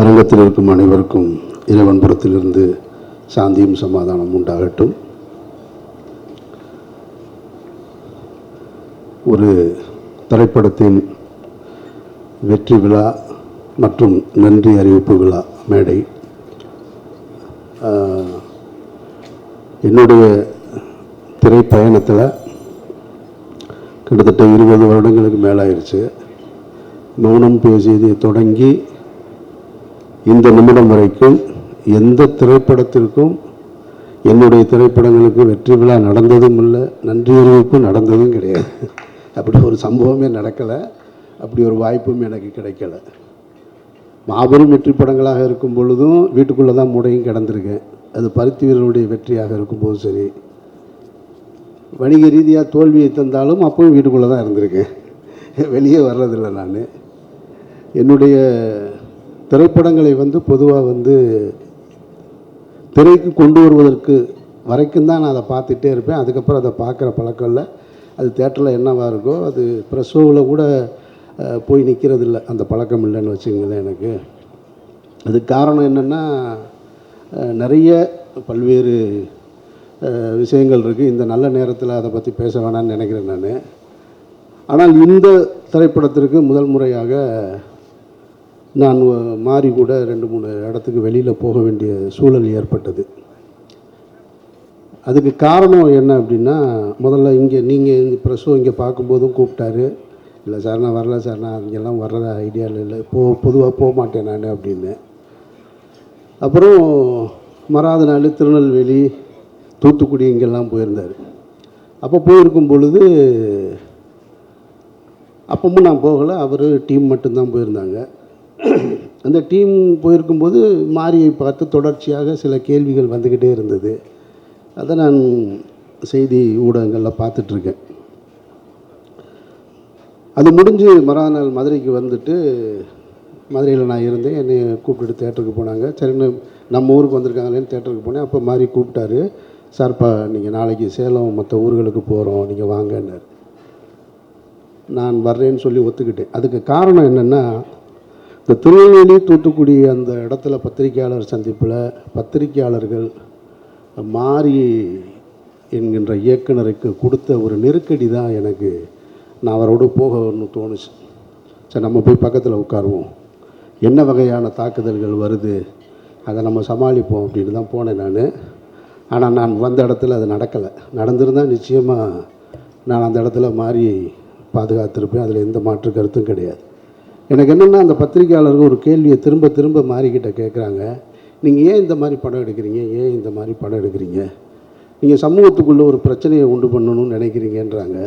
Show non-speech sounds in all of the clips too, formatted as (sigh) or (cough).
அரங்கத்தில் இருக்கும் அனைவருக்கும் இறைவன்புறத்திலிருந்து சாந்தியும் சமாதானம் உண்டாகட்டும். ஒரு திரைப்படத்தின் வெற்றி விழா மற்றும் நன்றி அறிவிப்பு விழா மேடை. என்னுடைய திரைப்பயணத்தில் கிட்டத்தட்ட இருபது வருடங்களுக்கு மேலாயிருச்சு. மௌனம் பேசியதை தொடங்கி இந்த நிமிடம் வரைக்கும் எந்த திரைப்படத்திற்கும் என்னுடைய திரைப்படங்களுக்கு வெற்றி விழா நடந்ததும் இல்லை நன்றியுறவுக்கும் நடந்ததும் கிடையாது. அப்படி ஒரு சம்பவமே நடக்கலை. அப்படி ஒரு வாய்ப்பும் எனக்கு கிடைக்கல. மாபெரும் வெற்றி படங்களாக இருக்கும் பொழுதும் வீட்டுக்குள்ளே தான் முடையும் கிடந்திருக்கேன். அது பருத்தி வீரருடைய வெற்றியாக இருக்கும்போது சரி. வணிக ரீதியாக தோல்வியை தந்தாலும் அப்பவும் வீட்டுக்குள்ளே தான் இருந்திருக்கேன். வெளியே வர்றதில்லை நான். என்னுடைய திரைப்படங்களை வந்து பொதுவாக வந்து திரைக்கு கொண்டு வருவதற்கு வரைக்கும் தான் நான் அதை பார்த்துட்டே இருப்பேன். அதுக்கப்புறம் அதை பார்க்குற பழக்கம் இல்லை அது தேட்டரில் என்னவாக இருக்கோ அது ப்ரெஸ்ஸோவில் கூட போய் நிற்கிறது இல்லை அந்த பழக்கம் இல்லைன்னு வச்சுங்களேன் எனக்கு. அதுக்கு காரணம் என்னென்னா நிறைய பல்வேறு விஷயங்கள் இருக்குது இந்த நல்ல நேரத்தில் அதை பற்றி பேச வேணாம்னு நினைக்கிறேன் நான். ஆனால் இந்த திரைப்படத்திற்கு முதல் முறையாக நான் மாறி கூட ரெண்டு மூணு இடத்துக்கு வெளியில் போக வேண்டிய சூழல் ஏற்பட்டது. அதுக்கு காரணம் என்ன அப்படின்னா முதல்ல இங்கே நீங்கள் இந்த இங்கே பார்க்கும்போதும் கூப்பிட்டாரு. இல்லை சார் நான் வரல சார். நான் இங்கெல்லாம் வர்றதா ஐடியாவில் இல்லை. போ பொதுவாக போக மாட்டேன் நான் அப்படின்னு. அப்புறம் மறாத நாள் திருநெல்வேலி தூத்துக்குடி இங்கெல்லாம் போயிருந்தார். அப்போ போயிருக்கும் பொழுது அப்பவும் நான் போகலை. அவர் டீம் மட்டும்தான் போயிருந்தாங்க. (clears throat) அந்த டீம் போயிருக்கும்போது மாரியை பார்த்து தொடர்ச்சியாக சில கேள்விகள் வந்துக்கிட்டே இருந்தது. அதை நான் செய்தி ஊடகங்களில் பார்த்துட்ருக்கேன். அது முடிஞ்சு மறுநாள் மதுரைக்கு வந்துட்டு மதுரையில் நான் இருந்தேன். என்னை கூப்பிட்டுட்டு தேட்டருக்கு போனாங்க. சரின்னு நம்ம ஊருக்கு வந்திருக்காங்களேன்னு தேட்டருக்கு போனேன். அப்போ மாதிரி கூப்பிட்டாரு. சார்ப்பா நீங்கள் நாளைக்கு சேலம் மற்ற ஊர்களுக்கு போகிறோம் நீங்கள் வாங்கன்னார். நான் வர்றேன்னு சொல்லி ஒத்துக்கிட்டேன். அதுக்கு காரணம் என்னென்னா இந்த திருநெல்வேலி தூத்துக்குடி அந்த இடத்துல பத்திரிகையாளர் சந்திப்பில் பத்திரிகையாளர்கள் மாறி என்கின்ற இயக்குனருக்கு கொடுத்த ஒரு நெருக்கடி தான் எனக்கு நான் அவரோடு போகணும்னு தோணுச்சு. சரி நம்ம போய் பக்கத்தில் உட்காருவோம். என்ன வகையான தாக்குதல்கள் வருது அதை நம்ம சமாளிப்போம் அப்படின்னு தான் போனேன் நான். ஆனால் நான் வந்த இடத்துல அது நடக்கலை. நடந்திருந்தால் நிச்சயமாக நான் அந்த இடத்துல மாறி பாதுகாத்திருப்பேன். அதில் எந்த மாற்று கருத்தும் கிடையாது. எனக்கு என்னென்னா அந்த பத்திரிகையாளர்கள் ஒரு கேள்வியை திரும்ப திரும்ப மாறிக்கிட்ட கேட்குறாங்க நீங்கள் ஏன் இந்த மாதிரி படம் எடுக்கிறீங்க? ஏன் இந்த மாதிரி படம் எடுக்கிறீங்க? நீங்கள் சமூகத்துக்குள்ளே ஒரு பிரச்சனையை உண்டு பண்ணணும்னு நினைக்கிறீங்கன்றாங்க.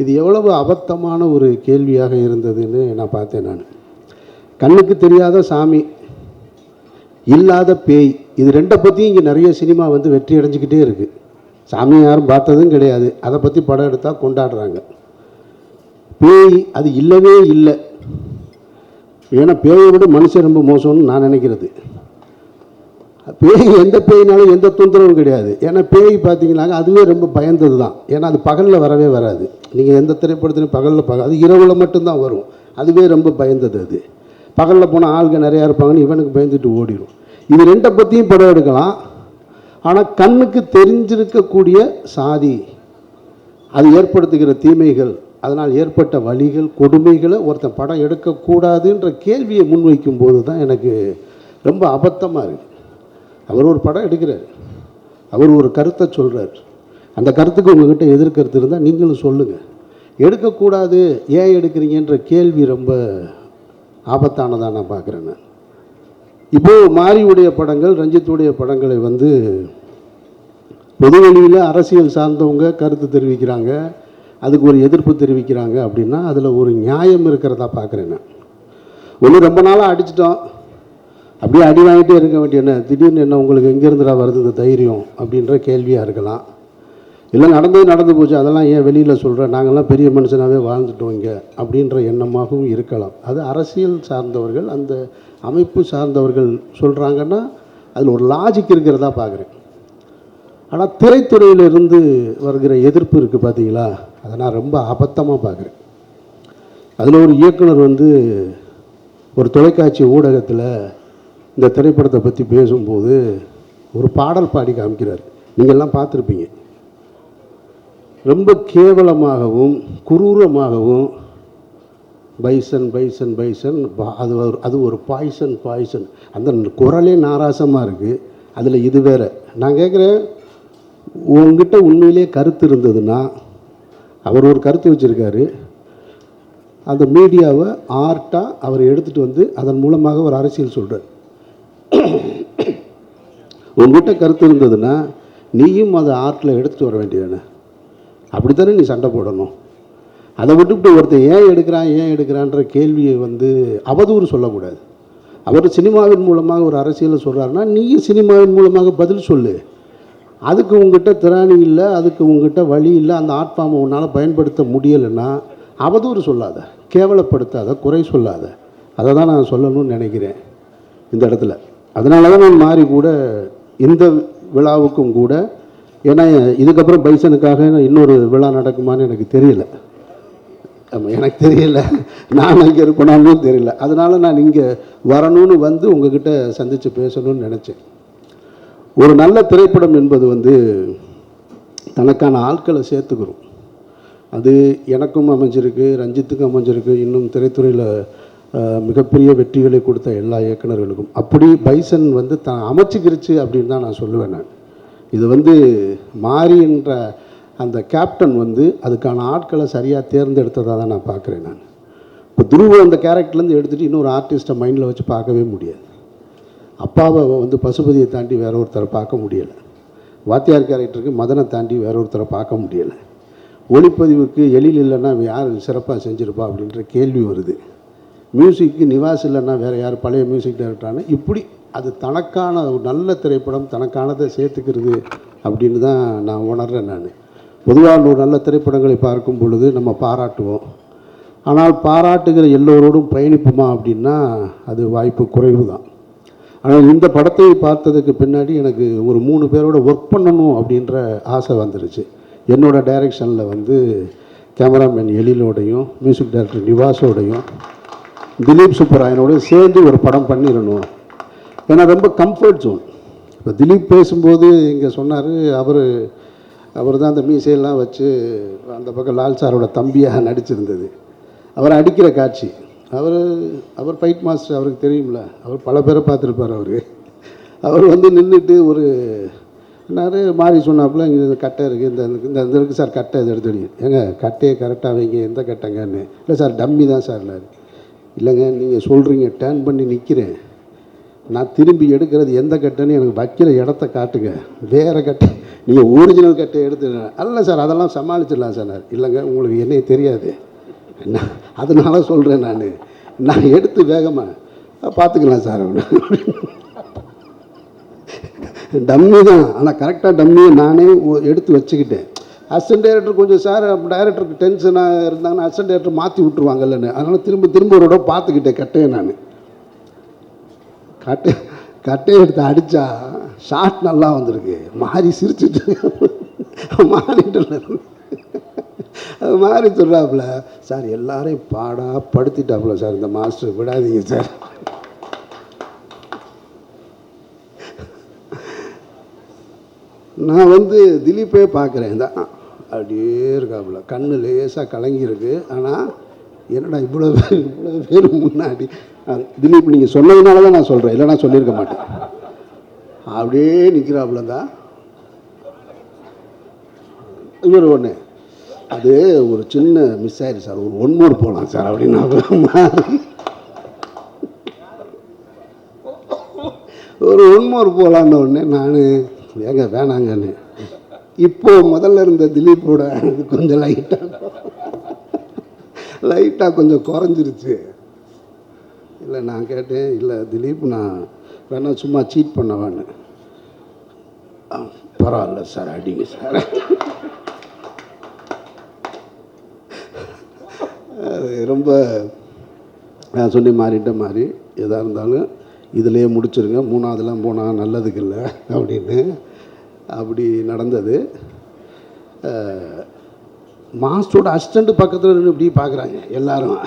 இது எவ்வளவு அபத்தமான ஒரு கேள்வியாக இருந்ததுன்னு நான் பார்த்தேன் நான். கண்ணுக்கு தெரியாத சாமி இல்லாத பேய் இது ரெண்டை பற்றியும் இங்கே நிறைய சினிமா வந்து வெற்றி அடைஞ்சிக்கிட்டே இருக்குது சாமியை யாரும் பார்த்ததும் கிடையாது. அதை பற்றி படம் எடுத்தால் கொண்டாடுறாங்க. பேய் அது இல்லவே இல்லை. ஏன்னா பேயை விட மனுஷன் ரொம்ப மோசம்னு நான் நினைக்கிறது. பேய் எந்த பேயினாலும் எந்த தொந்தரவும் கிடையாது. ஏன்னா பேய் பார்த்தீங்கன்னாக்க அதுவே ரொம்ப பயந்தது தான் ஏன்னா அது பகலில் வரவே வராது. நீங்கள் எந்த திரைப்படத்திலும் பகலில் பக அது இரவில் மட்டும்தான் வரும். அதுவே ரொம்ப பயந்தது அது. பகலில் போனால் ஆள்கள் நிறையா இருப்பாங்கன்னு இவனுக்கு பயந்துட்டு ஓடிடும் இது ரெண்டை பற்றியும் படம் எடுக்கலாம். ஆனால் கண்ணுக்கு தெரிஞ்சிருக்கக்கூடிய சாதி அது ஏற்படுத்துகிற தீமைகள் அதனால் ஏற்பட்ட வழிகள் கொடுமைகளை ஒருத்தன் படம் எடுக்கக்கூடாதுன்ற கேள்வியை முன்வைக்கும் போது தான் எனக்கு ரொம்ப அபத்தமாக இருக்குது அவர் ஒரு படம் எடுக்கிறார். அவர் ஒரு கருத்தை சொல்கிறார் அந்த கருத்துக்கு உங்ககிட்ட எதிர்கருத்து இருந்தால் நீங்களும் சொல்லுங்கள் எடுக்கக்கூடாது ஏன் எடுக்கிறீங்கன்ற கேள்வி ரொம்ப ஆபத்தானதாக நான் பார்க்குறேன் நான். இப்போது மாரியுடைய படங்கள் ரஞ்சித்துடைய படங்களை வந்து பொதுவெளியில் அரசியல் சார்ந்தவங்க கருத்து தெரிவிக்கிறாங்க. அதுக்கு ஒரு எதிர்ப்பு தெரிவிக்கிறாங்க அப்படின்னா அதில் ஒரு நியாயம் இருக்கிறதா பார்க்குறேன் நான். ஒன்று ரொம்ப நாளாக அடிச்சிட்டோம். அப்படியே அடி வாங்கிட்டே இருக்க வேண்டிய என்ன? திடீர்னு என்ன உங்களுக்கு எங்கேருந்துடா வருது இந்த தைரியம் அப்படின்ற கேள்வியாக இருக்கலாம். இல்லை நடந்தது நடந்து போச்சு அதெல்லாம் ஏன் வெளியில் சொல்கிறேன் நாங்கள்லாம் பெரிய மனுஷனாகவே வாழ்ந்துட்டோம் இங்கே அப்படின்ற எண்ணமாகவும் இருக்கலாம். அது அரசியல் சார்ந்தவர்கள் அந்த அமைப்பு சார்ந்தவர்கள் சொல்கிறாங்கன்னா அதில் ஒரு லாஜிக் இருக்கிறதா பார்க்குறேன். ஆனால் திரைத்துறையிலிருந்து வருகிற எதிர்ப்பு இருக்குது பார்த்தீங்களா அதை நான் ரொம்ப அபத்தமாக பார்க்குறேன். அதில் ஒரு இயக்குனர் வந்து ஒரு தொலைக்காட்சி ஊடகத்தில் இந்த திரைப்படத்தை பற்றி பேசும்போது ஒரு பாடல் பாடி காமிக்கிறார். நீங்கள்லாம் பார்த்துருப்பீங்க. ரொம்ப கேவலமாகவும் குரூரமாகவும் பைசன் பைசன் பைசன் பா- அது ஒரு அது ஒரு பாய்சன் பாய்சன். அந்த குரலே நாராசமாக இருக்குது அதில் இது வேற. நான் கேட்குறேன் உங்ககிட்ட உண்மையிலே கருத்து இருந்ததுன்னா அவர் ஒரு கருத்து வச்சுருக்காரு. அந்த மீடியாவை ஆர்ட்டாக அவர் எடுத்துகிட்டு வந்து அதன் மூலமாக ஒரு அரசியல் சொல்கிறார் உங்ககிட்ட கருத்து இருந்ததுன்னா நீயும் அதை ஆர்ட்டில் எடுத்துகிட்டு வர வேண்டியதானே? அப்படி தானே நீ சண்டை போடணும்? அதை விட்டுவிட்டு ஒருத்தன் ஏன் எடுக்கிறான் ஏன் எடுக்கிறான்ற கேள்வியை வந்து அவதூறு சொல்லக்கூடாது. அவர் சினிமாவின் மூலமாக ஒரு அரசியலை சொல்கிறாருன்னா நீயும் சினிமாவின் மூலமாக பதில் சொல்லு. அதுக்கு உங்ககிட்ட திராணி இல்லை அதுக்கு உங்ககிட்ட வழி இல்லை அந்த ஆர்ட் ஃபார்மை உன்னால் பயன்படுத்த முடியலைன்னா அவதூறு சொல்லாத கேவலப்படுத்தாத குறை சொல்லாத. அதை தான் நான் சொல்லணும்னு நினைக்கிறேன் இந்த இடத்துல. அதனால தான் நான் மாறி கூட இந்த விழாவுக்கும் கூட ஏன்னா இதுக்கப்புறம் பைசனுக்காக இன்னொரு விழா நடக்குமான்னு எனக்கு தெரியல. ஆமாம் எனக்கு தெரியல. நான் அங்கே இருக்கணும்னு தெரியல. அதனால் நான் இங்கே வரணும்னு வந்து உங்ககிட்ட சந்தித்து பேசணும்னு நினச்சேன். ஒரு நல்ல திரைப்படம் என்பது வந்து தனக்கான ஆட்களை சேர்த்துக்கிறோம் அது எனக்கும் அமைஞ்சிருக்கு ரஞ்சித்துக்கும் அமைஞ்சிருக்கு. இன்னும் திரைத்துறையில் மிகப்பெரிய வெற்றிகளை கொடுத்த எல்லா இயக்குனர்களுக்கும் அப்படி பைசன் வந்து தான் அமைச்சிக்கிருச்சு அப்படின்னு தான் நான் சொல்லுவேன் நான். இது வந்து மாறி என்ற அந்த கேப்டன் வந்து அதுக்கான ஆட்களை சரியாக தேர்ந்தெடுத்ததாக தான் நான் பார்க்குறேன் நான். இப்போ துருவ அந்த கேரக்டர்லேருந்து எடுத்துகிட்டு இன்னொரு ஆர்டிஸ்ட்டை மைண்டில் வச்சு பார்க்கவே முடியாது. அப்பாவை வந்து பசுபதியை தாண்டி வேற ஒருத்தரை பார்க்க முடியலை. வாத்தியார் கேரக்டருக்கு மதனை தாண்டி வேற ஒருத்தரை பார்க்க முடியலை. ஒளிப்பதிவுக்கு எழில் இல்லைன்னா யார் சிறப்பாக செஞ்சுருப்பா அப்படின்ற கேள்வி வருது. மியூசிக்கு நிவாஸ் இல்லைன்னா வேறு யார் பழைய மியூசிக் டைரக்டரான இப்படி அது தனக்கான ஒரு நல்ல திரைப்படம் தனக்கானதை சேர்த்துக்கிறது அப்படின்னு தான் நான் உணர்கிறேன் நான். பொதுவாக ஒரு நல்ல திரைப்படங்களை பார்க்கும் பொழுது நம்ம பாராட்டுவோம். ஆனால் பாராட்டுகிற எல்லோரோடும் பயணிப்போமா அப்படின்னா அது வாய்ப்பு குறைவு தான் ஆனால் இந்த படத்தை பார்த்ததுக்கு பின்னாடி எனக்கு ஒரு மூணு பேரோட ஒர்க் பண்ணணும் அப்படின்ற ஆசை வந்துருச்சு. என்னோட டைரெக்ஷனில் வந்து கேமராமேன் எழிலோடையும் மியூசிக் டைரக்டர் நிவாஸோடையும் திலீப் சுப்பராயனோடையும் சேர்ந்து ஒரு படம் பண்ணிடணும் ஏன்னா ரொம்ப கம்ஃபர்ட் ஜோன் இப்போ திலீப் பேசும்போது இங்கே சொன்னார் அவர் அவர் தான் அந்த மீசையெல்லாம் வச்சு அந்த பக்கம் லால் சாரோட தம்பியாக நடிச்சிருந்தது. அவர் அடிக்கிற காட்சி. அவர் அவர் ஃபைட் மாஸ்டர் அவருக்கு தெரியும்ல. அவர் பல பேரை பார்த்துருப்பார் அவர். அவர் வந்து நின்றுட்டு ஒரு என்னாரு மாறி சொன்னாப்புல இங்கே இந்த கட்டை இருக்குது இந்த இந்த இந்த இருக்குது சார் கட்டை இதை எடுத்துடுங்க ஏங்க கட்டையை கரெக்டாக வைங்க எந்த கட்டைங்கன்னு. இல்லை சார் டம்மி தான் சார்னாரு இல்லைங்க நீங்கள் சொல்கிறீங்க டேர்ன் பண்ணி நிற்கிறேன் நான் திரும்பி எடுக்கிறது எந்த கட்டைன்னு எனக்கு வைக்கிற இடத்த காட்டுங்க. வேறு கட்டை நீங்கள் ஒரிஜினல் கட்டை எடுத்து அல்ல சார் அதெல்லாம் சமாளிச்சிடலாம் சார் இல்லைங்க உங்களுக்கு என்னையே தெரியாது. அதனால சொல்கிறேன் நான். நான் எடுத்து வேகமாக பார்த்துக்கலாம் சார். டம்மி தான். ஆனால் கரெக்டாக டம்மியை நானே எடுத்து வச்சுக்கிட்டேன். அசிஸ்டன்ட் டைரக்டர் கொஞ்சம் சார் டைரக்டருக்கு டென்ஷனாக இருந்தாங்கன்னா அசிஸ்டன்ட் டைரக்டர் மாற்றி விட்டுருவாங்கல்லன்னு அதனால் திரும்ப திரும்ப ஒரு இடம் பார்த்துக்கிட்டேன் கட்டையை நான். கட்டை கட்டையை எடுத்து அடித்தா ஷாட் நல்லா வந்திருக்கு. மாறி சிரிச்சுட்டு மாறிட்டு அது மாதிரி சொல்கிறாப்புல சார் எல்லாரையும் பாடா படுத்திட்டாப்புல சார் இந்த மாஸ்டர். விடாதீங்க சார். நான் வந்து திலீப்பே பார்க்குறேன் தான் அப்படியே இருக்காப்புல. கண்ணு லேசாக கலங்கியிருக்கு. ஆனால் என்னடா இவ்வளோ பேர் இவ்வளோ பேர் முன்னாடி? திலீப் நீங்கள் சொன்னதுனால தான் நான் சொல்கிறேன் இல்லைனா சொல்லியிருக்க மாட்டேன். அப்படியே நிற்கிறாப்புல தான் இவர் ஒன்று அது ஒரு சின்ன மிஸ் ஆயிடுச்சு சார். ஒரு ஒன் மோர் போகலாம் சார் அப்படின்னு ஒரு ஒன்மோர் போகலான்னு உடனே நான் ஏங்க வேணாங்கன்னு. இப்போ முதல்ல இருந்த திலீப்போட இது கொஞ்சம் லைட்டாக லைட்டாக கொஞ்சம் குறைஞ்சிருச்சு. இல்லை நான் கேட்டேன் இல்லை திலீப் நான் வேணா சும்மா சீட் பண்ணவான்னு. பரவாயில்ல சார் அடிங்க சார் அது ரொம்ப நான் சொல்லி மாறிட்ட மாதிரி எதாக இருந்தாலும் இதிலே முடிச்சிருங்க. மூணாவதுலாம் போனால் நல்லதுக்கு இல்லை அப்படின்னு அப்படி நடந்தது. மாஸ்டரோட அசிஸ்டண்ட்டு பக்கத்தில் நின்று இப்படி பார்க்குறாங்க எல்லாரும்.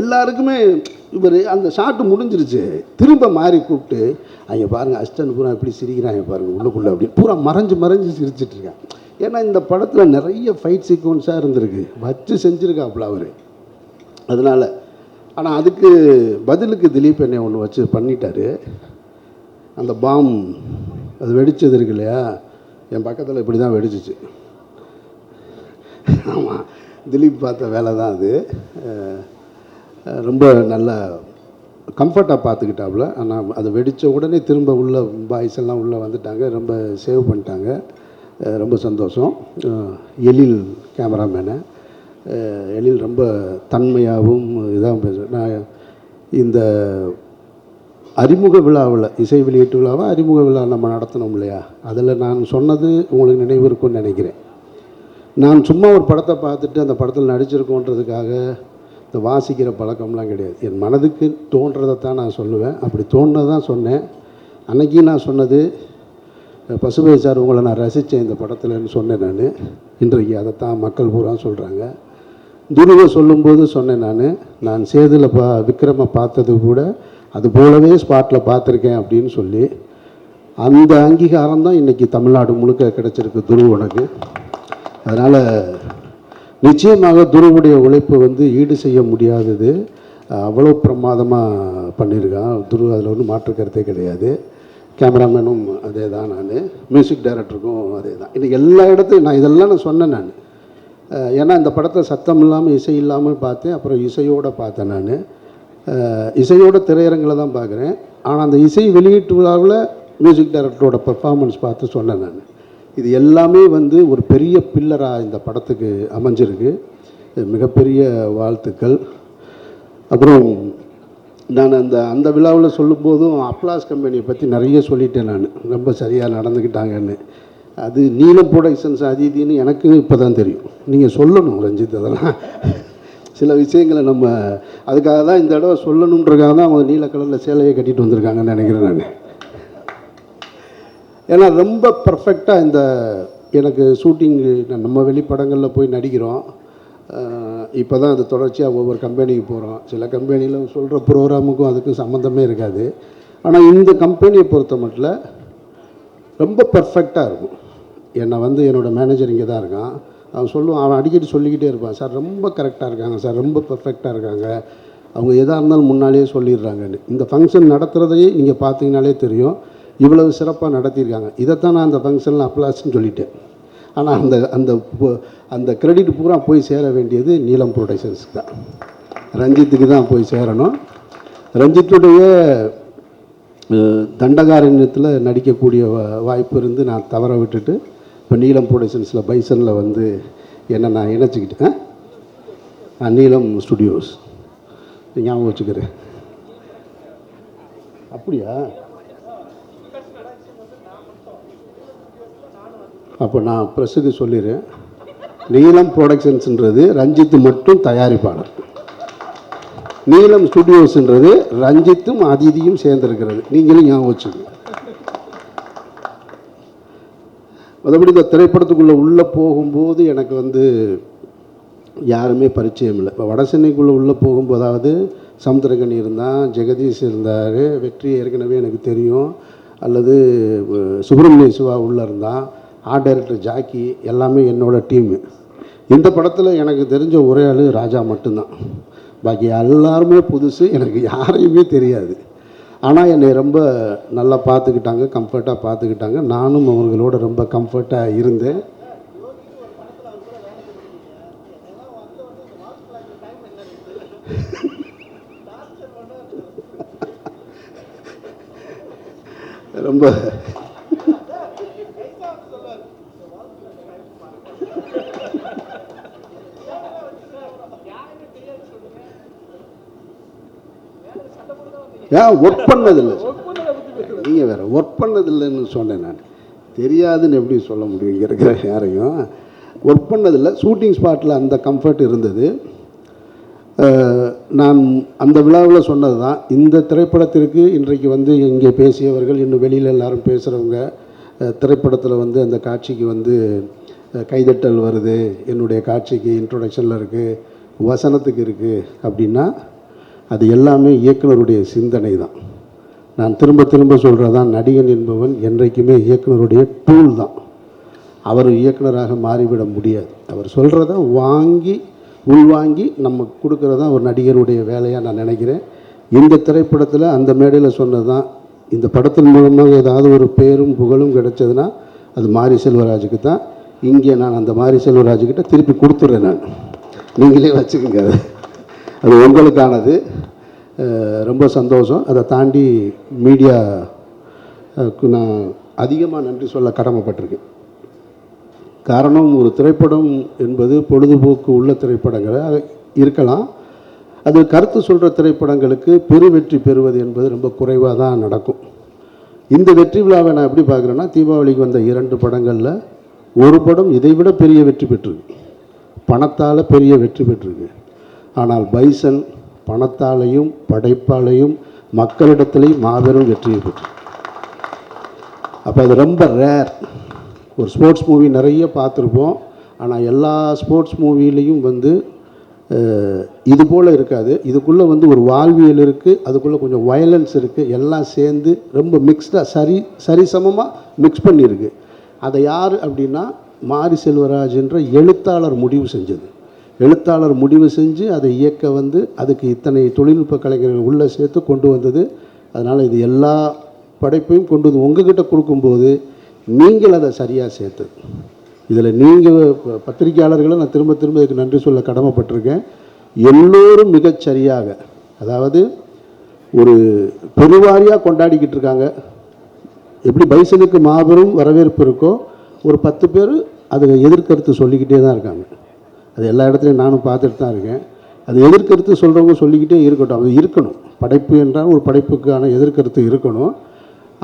எல்லாருக்குமே இவர் அந்த ஷாட்டு முடிஞ்சிருச்சு. திரும்ப மாறி கூப்பிட்டு அங்கே பாருங்கள் அசிஸ்டன்ட் பூரா இப்படி சிரிக்கிறாங்க பாருங்கள் உள்ளுக்குள்ளே அப்படி பூரா மறைஞ்சு மறைஞ்சு சிரிச்சிட்டு இருக்கான் ஏன்னா இந்த படத்தில் நிறைய ஃபைட் சீக்வன்ஸாக இருந்திருக்கு. வச்சு செஞ்சுருக்காப்புல அவர். அதனால் ஆனால் அதுக்கு பதிலுக்கு திலீப் என்னை ஒன்று வச்சு பண்ணிட்டார். அந்த பாம் அது வெடிச்சது இருக்கு இல்லையா? என் பக்கத்தில் இப்படி தான் வெடிச்சிச்சு. ஆமாம் திலீப் பார்த்த வேலை தான் அது ரொம்ப நல்ல கம்ஃபர்ட்டாக பார்த்துக்கிட்டாப்புல. ஆனால் அது வெடித்த உடனே திரும்ப உள்ள பாய்ஸ் எல்லாம் உள்ளே வந்துட்டாங்க. ரொம்ப சேவ் பண்ணிட்டாங்க. ரொம்ப சந்தோஷம். எழில் கேமராமேனை எழில் ரொம்ப தன்மையாகவும் இதாக பேசுவேன் நான் இந்த அறிமுக விழாவில் இசை வெளியீட்டு விழாவை அறிமுக விழா நம்ம நடத்தினோம் இல்லையா? அதில் நான் சொன்னது உங்களுக்கு நினைவு இருக்கும்னு நினைக்கிறேன். நான் சும்மா ஒரு படத்தை பார்த்துட்டு அந்த படத்தில் நடிச்சிருக்கோன்றதுக்காக இந்த வாசிக்கிற பழக்கம்லாம் கிடையாது. என் மனதுக்கு தோன்றதை தான் நான் சொல்லுவேன். அப்படி தோன்றதை தான் சொன்னேன். அன்றைக்கி நான் சொன்னது பசுபதி சார் உங்களை நான் ரசித்தேன் இந்த படத்தில்னு சொன்னேன் நான். இன்றைக்கு அதைத்தான் மக்கள் பூரா சொல்கிறாங்க துருவ சொல்லும்போது சொன்னேன் நான் நான் சேதில் பா விக்ரமை பார்த்தது கூட அது போலவே ஸ்பாட்டில் பார்த்துருக்கேன் அப்படின்னு சொல்லி. அந்த அங்கீகாரம் தான் இன்றைக்கி தமிழ்நாடு முழுக்க கிடச்சிருக்கு துருவனுக்கு அதனால் நிச்சயமாக துருவுடைய உழைப்பு வந்து ஈடு செய்ய முடியாதது. அவ்வளோ பிரமாதமாக பண்ணியிருக்கான். துரு அதில் ஒன்றும் மாற்று கருத்தே கிடையாது. கேமராமேனும் அதே தான் நான். மியூசிக் டைரக்டருக்கும் அதே தான் இன்றைக்கி எல்லா இடத்துலையும் நான் இதெல்லாம் நான் சொன்னேன் நான். ஏன்னா இந்த படத்தை சத்தம் இல்லாமல் இசை இல்லாமல் பார்த்தேன். அப்புறம் இசையோடு பார்த்தேன் நான். இசையோட திரையரங்கில் தான் பார்க்குறேன். ஆனால் அந்த இசை வெளியீட்டு விழாவில் மியூசிக் டைரக்டரோட பெர்ஃபார்மன்ஸ் பார்த்து சொன்னேன் நான். இது எல்லாமே வந்து ஒரு பெரிய பில்லராக இந்த படத்துக்கு அமைஞ்சிருக்கு. மிகப்பெரிய வாழ்த்துக்கள். அப்புறம் நான் அந்த அந்த விழாவில் சொல்லும்போதும் அப்ளாஸ் கம்பெனியை பற்றி நிறைய சொல்லிட்டேன் நான். ரொம்ப சரியாக நடந்துக்கிட்டாங்கன்னு அது நீலம் ப்ரொடக்ஷன்ஸ் அது இதுன்னு எனக்கு இப்போ தான் தெரியும். நீங்கள் சொல்லணும் ரஞ்சித் அதெல்லாம். சில விஷயங்களை நம்ம அதுக்காக தான் இந்த தடவை சொல்லணுன்றக்காக தான் அவங்க நீல கலரில் சேலையை கட்டிட்டு வந்திருக்காங்கன்னு நினைக்கிறேன் நான். ஏன்னா ரொம்ப பர்ஃபெக்டாக இந்த எனக்கு ஷூட்டிங்கு நம்ம வெளிப்படங்களில் போய் நடிக்கிறோம். இப்போ தான் அது தொடர்ச்சியாக ஒவ்வொரு கம்பெனிக்கு போகிறோம் சில கம்பெனியில் சொல்கிற ப்ரோக்ராமுக்கும் அதுக்கும் சம்மந்தமே இருக்காது. ஆனால் இந்த கம்பெனியை பொறுத்த மட்டும் ரொம்ப பர்ஃபெக்டாக இருக்கும். என்னை வந்து என்னோடய மேனேஜர் இங்கே தான் இருக்கான். அவன் சொல்லுவான் அவன் அடிக்கடி சொல்லிக்கிட்டே இருப்பான். சார் ரொம்ப கரெக்டாக இருக்காங்க சார். ரொம்ப பர்ஃபெக்டாக இருக்காங்க. அவங்க எதாக இருந்தாலும் முன்னாலேயே சொல்லிடுறாங்கன்னு. இந்த ஃபங்க்ஷன் நடத்துகிறதையே நீங்கள் பார்த்தீங்கனாலே தெரியும். இவ்வளவு சிறப்பாக நடத்தியிருக்காங்க. இதைத்தான் நான் அந்த ஃபங்க்ஷனில் அப்ளாஸ்ன்னு சொல்லிட்டேன். ஆனால் அந்த அந்த அந்த கிரெடிட் பூரா போய் சேர வேண்டியது நீலம் ப்ரொடக்ஷன்ஸுக்கு தான். ரஞ்சித்துக்கு தான் போய் சேரணும். ரஞ்சித்துடைய தண்டகாரண்யத்தில் நடிக்கக்கூடிய வாய்ப்பு இருந்து நான் தவற விட்டுட்டு இப்போ நீலம் ப்ரொடக்ஷன்ஸில் பைசனில் வந்து என்ன நான் இணைச்சிக்கிட்டேன் நீலம் ஸ்டுடியோஸ். ஞாபகம் வச்சுக்கிறேன். அப்படியா? அப்போ நான் ப்ரெஸ்ஸுக்கு சொல்லிடுறேன். நீலம் ப்ரொடக்ஷன்ஸ்ன்றது ரஞ்சித்து மட்டும் தயாரிப்பாளர். நீலம் ஸ்டுடியோஸ்ன்றது ரஞ்சித்தும் அதிதியும் சேர்ந்துருக்கிறது. நீங்களும் ஞாபகம் வச்சுக்கோங்க. மற்றபடி இந்த திரைப்படத்துக்குள்ளே உள்ளே போகும்போது எனக்கு வந்து யாருமே பரிச்சயம் இல்லை. இப்போ வட சென்னைக்குள்ளே உள்ளே போகும்போதாவது சமுத்திரகனி இருந்தான் ஜெகதீஷ் இருந்தார் வெற்றி ஏற்கனவே எனக்கு தெரியும். அல்லது சுப்பிரமணிய சிவா உள்ளே இருந்தான் ஆர்ட் டைரக்டர் ஜாக்கி எல்லாமே என்னோடய டீமு இந்த படத்தில் எனக்கு தெரிஞ்ச ஒரே ஆள் ராஜா மட்டும்தான். பாக்கி எல்லாருமே புதுசு எனக்கு யாரையுமே தெரியாது. ஆனால் என்னை ரொம்ப நல்லா பார்த்துக்கிட்டாங்க கம்ஃபர்ட்டாக பார்த்துக்கிட்டாங்க. நானும் அவங்களோட ரொம்ப கம்ஃபர்ட்டாக இருந்தேன். ரொம்ப ஏன் ஒர்க் பண்ணதில்லை. நீங்கள் வேறு ஒர்க் பண்ணதில்லைன்னு சொன்னேன் நான். தெரியாதுன்னு எப்படி சொல்ல முடியும் இங்கே இருக்கிற யாரையும். ஒர்க் பண்ணதில்லை. ஷூட்டிங் ஸ்பாட்டில் அந்த கம்ஃபர்ட் இருந்தது. நான் அந்த விழாவில் சொன்னது தான். இந்த திரைப்படத்திற்கு இன்றைக்கு வந்து இங்கே பேசியவர்கள் இன்னும் வெளியில் எல்லாரும் பேசுகிறவங்க திரைப்படத்தில் வந்து அந்த காட்சிக்கு வந்து கைதட்டல் வருது. என்னுடைய காட்சிக்கு இன்ட்ரொடக்ஷனில் இருக்குது வசனத்துக்கு இருக்குது அப்படின்னா அது எல்லாமே இயக்குனருடைய சிந்தனை தான். நான் திரும்ப திரும்ப சொல்கிறதான் நடிகன் என்பவன் என்றைக்குமே இயக்குனருடைய டூல் தான். அவர் இயக்குனராக மாறிவிட முடியாது. அவர் சொல்கிறத வாங்கி உள்வாங்கி நம்ம கொடுக்குறதான் ஒரு நடிகருடைய வேலையாக நான் நினைக்கிறேன். இந்த திரைப்படத்தில் அந்த மேடையில் சொன்னது தான் இந்த படத்தின் மூலமாக ஏதாவது ஒரு பேரும் புகழும் கிடைச்சதுன்னா அது மாரி செல்வராஜுக்கு தான். இங்கே நான் அந்த மாரி செல்வராஜுக்கிட்ட திருப்பி கொடுத்துட்றேன் நான். நீங்களே வச்சுக்கோங்க அதை. அது உங்களுக்கானது. ரொம்ப சந்தோஷம். அதை தாண்டி மீடியா நான் அதிகமாக நன்றி சொல்ல கடமைப்பட்டிருக்கேன். காரணம் ஒரு திரைப்படம் என்பது பொழுதுபோக்கு உள்ள திரைப்படங்களாக இருக்கலாம். அது கருத்து சொல்கிற திரைப்படங்களுக்கு பெரு வெற்றி பெறுவது என்பது ரொம்ப குறைவாக தான் நடக்கும். இந்த வெற்றி விழாவை நான் எப்படி பார்க்குறேன்னா தீபாவளிக்கு வந்த இரண்டு படங்களில் ஒரு படம் இதைவிட பெரிய வெற்றி பெற்றிருக்கு. பணத்தால் பெரிய வெற்றி பெற்றிருக்கு. ஆனால் பைசன் பணத்தாலையும் படைப்பாலையும் மக்களிடத்திலையும் மாபெரும் வெற்றியை பெற்று அப்போ அது ரொம்ப ரேர் ஒரு ஸ்போர்ட்ஸ் மூவி நிறைய பார்த்துருப்போம். ஆனால் எல்லா ஸ்போர்ட்ஸ் மூவிலையும் வந்து இது போல் இருக்காது. இதுக்குள்ளே வந்து ஒரு வாழ்வியல் இருக்குது அதுக்குள்ளே கொஞ்சம் வயலன்ஸ் இருக்குது எல்லாம் சேர்ந்து ரொம்ப மிக்ஸ்டாக சரி சரிசமமாக மிக்ஸ் பண்ணியிருக்கு. அதை யார் அப்படின்னா மாரி செல்வராஜ் என்ற எழுத்தாளர் முடிவு செஞ்சது. எழுத்தாளர் முடிவு செஞ்சு அதை இயக்க வந்து அதுக்கு இத்தனை தொழில்நுட்ப கலைஞர்கள் உள்ளே சேர்த்து கொண்டு வந்தது. அதனால் இது எல்லா படைப்பையும் கொண்டு வந்து உங்ககிட்ட கொடுக்கும்போது நீங்கள் அதை சரியாக சேர்த்து இதில் நீங்கள் பத்திரிகையாளர்களை நான் திரும்ப திரும்ப இதுக்கு நன்றி சொல்ல கடமைப்பட்டிருக்கேன். எல்லோரும் மிகச் சரியாக அதாவது ஒரு பெருவாரியாக கொண்டாடிக்கிட்டு இருக்காங்க. எப்படி பைசனுக்கு மாபெரும் வரவேற்பு இருக்கோ ஒரு பத்து பேர் அதை எதிர்கருத்து சொல்லிக்கிட்டே தான் இருக்காங்க. அது எல்லா இடத்துலையும் நானும் பார்த்துட்டு தான் இருக்கேன். அது எதிர்கருத்து சொல்கிறவங்க சொல்லிக்கிட்டே இருக்கட்டும். அது இருக்கணும். படைப்பு என்றால் ஒரு படைப்புக்கான எதிர்கருத்து இருக்கணும்.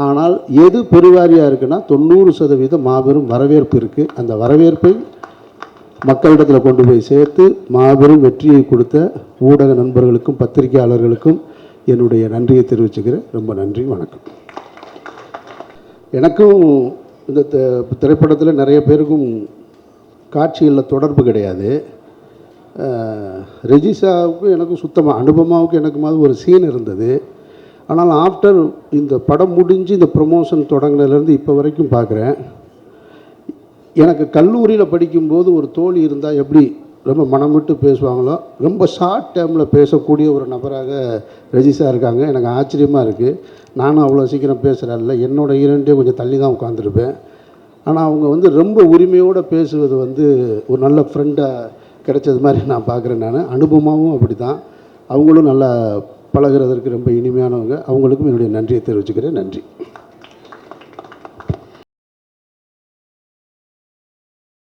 ஆனால் எது பெருவாரியாக இருக்குன்னா தொண்ணூறு சதவீதம் மாபெரும் வரவேற்பு இருக்குது அந்த வரவேற்பை மக்களிடத்தில் கொண்டு போய் சேர்த்து மாபெரும் வெற்றியை கொடுத்த ஊடக நண்பர்களுக்கும் பத்திரிகையாளர்களுக்கும் என்னுடைய நன்றியை தெரிவிச்சுக்கிறேன். ரொம்ப நன்றி. வணக்கம். எனக்கும் இந்த திரைப்படத்தில் நிறைய பேருக்கும் காட்சிகளில் தொடர்பு கிடையாது. அஹ், ரெஜிஷாவுக்கும் எனக்கும் சுத்தமாக அனுபமாவுக்கும் எனக்குமாவது ஒரு சீன் இருந்தது. ஆனால் ஆஃப்டர் இந்த படம் முடிஞ்சு இந்த ப்ரொமோஷன் தொடங்கினதுலேருந்து இப்போ வரைக்கும் பார்க்குறேன். எனக்கு கல்லூரியில் படிக்கும்போது ஒரு தோழி இருந்தால் எப்படி ரொம்ப மனம் விட்டு பேசுவாங்களோ ரொம்ப ஷார்ட் டைமில் பேசக்கூடிய ஒரு நபராக ரெஜிஸா இருக்காங்க. எனக்கு ஆச்சரியமாக இருக்குது நானும் அவ்வளோ சீக்கிரம் பேசுகிறேன்ல என்னோட இரண்டே கொஞ்சம் தள்ளி தான் உட்காந்துருப்பேன் ஆனால் அவங்க வந்து ரொம்ப உரிமையோடு பேசுவது வந்து ஒரு நல்ல ஃப்ரெண்டாக கிடைச்சது மாதிரி நான் பார்க்குறேன் நான். அனுபவமாகவும் அப்படி தான் அவங்களும் நல்லா பழகுறதற்கு ரொம்ப இனிமையானவங்க. அவங்களுக்கும் என்னுடைய நன்றியை தெரிவிச்சுக்கிறேன். நன்றி.